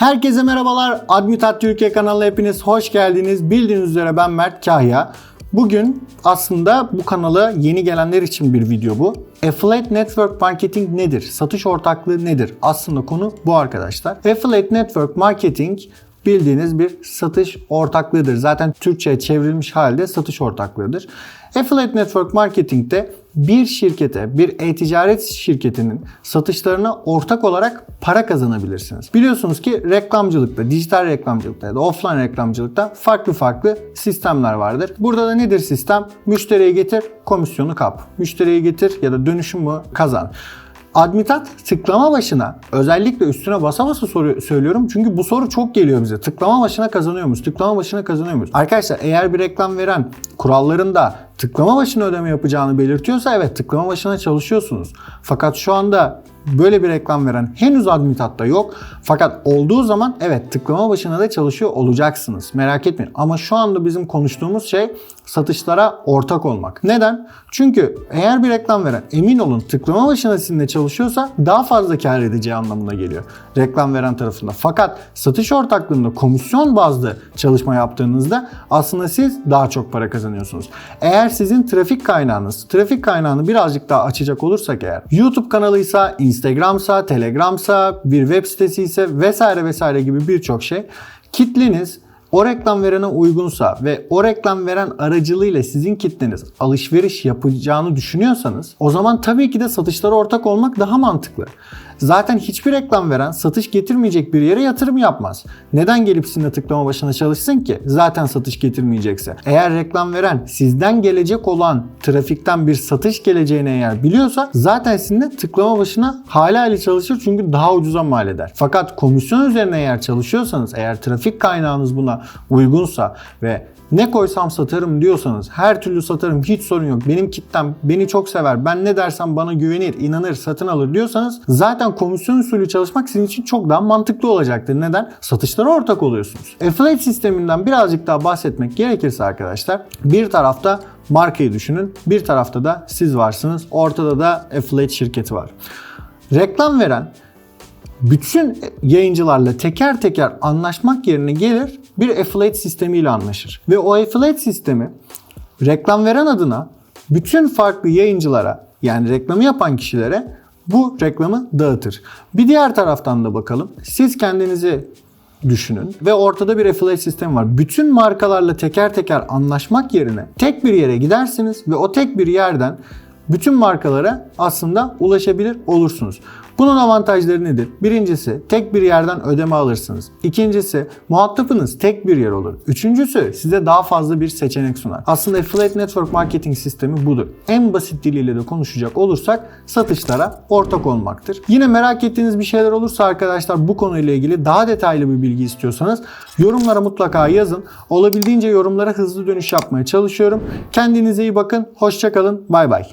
Herkese merhabalar. Admitat Türkiye kanalına hepiniz hoş geldiniz. Bildiğiniz üzere ben Mert Kahya. Bugün aslında bu kanala yeni gelenler için bir video bu. Affiliate Network Marketing nedir? Satış ortaklığı nedir? Aslında konu bu arkadaşlar. Affiliate Network Marketing bildiğiniz bir satış ortaklığıdır. Zaten Türkçe'ye çevrilmiş halde satış ortaklığıdır. Affiliate Network Marketing'de bir şirkete, bir e-ticaret şirketinin satışlarına ortak olarak para kazanabilirsiniz. Biliyorsunuz ki reklamcılıkta, dijital reklamcılıkta ya da offline reklamcılıkta farklı farklı sistemler vardır. Burada da nedir sistem? Müşteriye getir, komisyonu kap. Müşteriye getir ya da dönüşümü kazan. Admitat tıklama başına özellikle üstüne basa basa soru, söylüyorum çünkü bu soru çok geliyor bize. Tıklama başına kazanıyor muyuz? Tıklama başına kazanıyor muyuz? Arkadaşlar eğer bir reklam veren kurallarında tıklama başına ödeme yapacağını belirtiyorsa evet tıklama başına çalışıyorsunuz. Fakat şu anda böyle bir reklam veren henüz Admitat'ta yok. Fakat olduğu zaman evet tıklama başına da çalışıyor olacaksınız. Merak etmeyin. Ama şu anda bizim konuştuğumuz şey satışlara ortak olmak. Neden? Çünkü eğer bir reklam veren emin olun tıklama başına sizinle çalışıyorsa daha fazla kar edeceği anlamına geliyor. Reklam veren tarafında. Fakat satış ortaklığında komisyon bazlı çalışma yaptığınızda aslında siz daha çok para kazanıyorsunuz. Eğer sizin trafik kaynağınız, trafik kaynağını birazcık daha açacak olursak eğer YouTube kanalıysa, Instagram'sa, Telegram'sa, bir web sitesi ise vesaire vesaire gibi birçok şey kitleniz o reklam verene uygunsa ve o reklam veren aracılığıyla sizin kitleniz alışveriş yapacağını düşünüyorsanız o zaman tabii ki de satışlara ortak olmak daha mantıklı. Zaten hiçbir reklam veren satış getirmeyecek bir yere yatırım yapmaz. Neden gelip sizinle tıklama başına çalışsın ki? Zaten satış getirmeyecekse. Eğer reklam veren sizden gelecek olan trafikten bir satış geleceğini eğer biliyorsa zaten sizinle tıklama başına hala hali çalışır çünkü daha ucuza mal eder. Fakat komisyon üzerine eğer çalışıyorsanız eğer trafik kaynağınız buna uygunsa ve ne koysam satarım diyorsanız her türlü satarım hiç sorun yok. Benim kitlem beni çok sever. Ben ne dersem bana güvenir, inanır, satın alır diyorsanız zaten komisyon usulü çalışmak sizin için çok daha mantıklı olacaktır. Neden? Satışlara ortak oluyorsunuz. Affiliate sisteminden birazcık daha bahsetmek gerekirse arkadaşlar bir tarafta markayı düşünün. Bir tarafta da siz varsınız. Ortada da affiliate şirketi var. Reklam veren bütün yayıncılarla teker teker anlaşmak yerine gelir bir affiliate sistemiyle anlaşır. Ve o affiliate sistemi reklam veren adına bütün farklı yayıncılara yani reklamı yapan kişilere bu reklamı dağıtır. Bir diğer taraftan da bakalım. Siz kendinizi düşünün ve ortada bir affiliate sistemi var. Bütün markalarla teker teker anlaşmak yerine tek bir yere gidersiniz ve o tek bir yerden bütün markalara aslında ulaşabilir olursunuz. Bunun avantajları nedir? Birincisi tek bir yerden ödeme alırsınız. İkincisi muhatabınız tek bir yer olur. Üçüncüsü size daha fazla bir seçenek sunar. Aslında Affiliate Network Marketing sistemi budur. En basit diliyle de konuşacak olursak satışlara ortak olmaktır. Yine merak ettiğiniz bir şeyler olursa arkadaşlar bu konuyla ilgili daha detaylı bir bilgi istiyorsanız yorumlara mutlaka yazın. Olabildiğince yorumlara hızlı dönüş yapmaya çalışıyorum. Kendinize iyi bakın. Hoşçakalın. Bay bay.